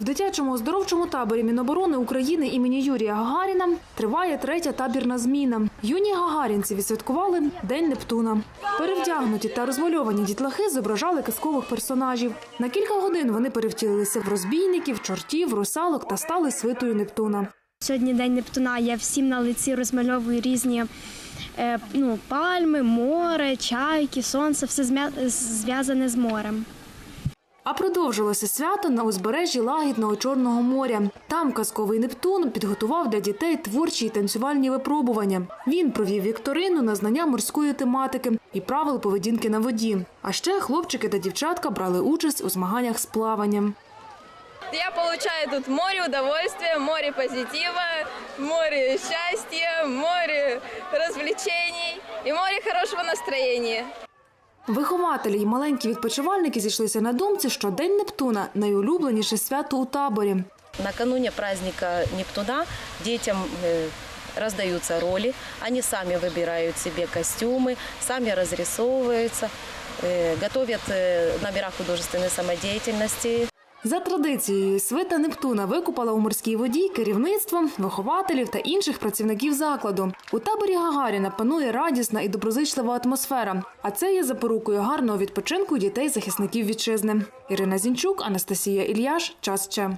В дитячому оздоровчому таборі Міноборони України імені Юрія Гагаріна триває третя табірна зміна. Юні гагарінці відсвяткували День Нептуна. Перевдягнуті та розмальовані дітлахи зображали казкових персонажів. На кілька годин вони перевтілилися в розбійників, чортів, русалок та стали свитою Нептуна. Сьогодні день Нептуна. Я всім на лиці розмальовую різні е, ну, пальми, море, чайки, сонце, все зв'язане з морем. А продовжилося свято на узбережжі лагідного Чорного моря. Там казковий Нептун підготував для дітей творчі й танцювальні випробування. Він провів вікторину на знання морської тематики і правил поведінки на воді. А ще хлопчики та дівчатка брали участь у змаганнях з плаванням. Я получаю тут море удовольствия, море позитива, море счастья, море развлечений и море хорошего настроения. Вихователі й маленькі відпочивальники зійшлися на думці, що День Нептуна найулюбленіше свято у таборі. Накануне праздника Нептуна детям э, раздаются роли, они сами выбирают себе костюмы, сами разрисовываются, э, готовят э, номера художественной самодеятельности. За традицією, свита Нептуна викупала у морській воді керівництвом, вихователів та інших працівників закладу. У таборі Гагаріна панує радісна і доброзичлива атмосфера. А це є запорукою гарного відпочинку дітей захисників вітчизни. Ірина Зінчук, Анастасія Ільяш. Час ще.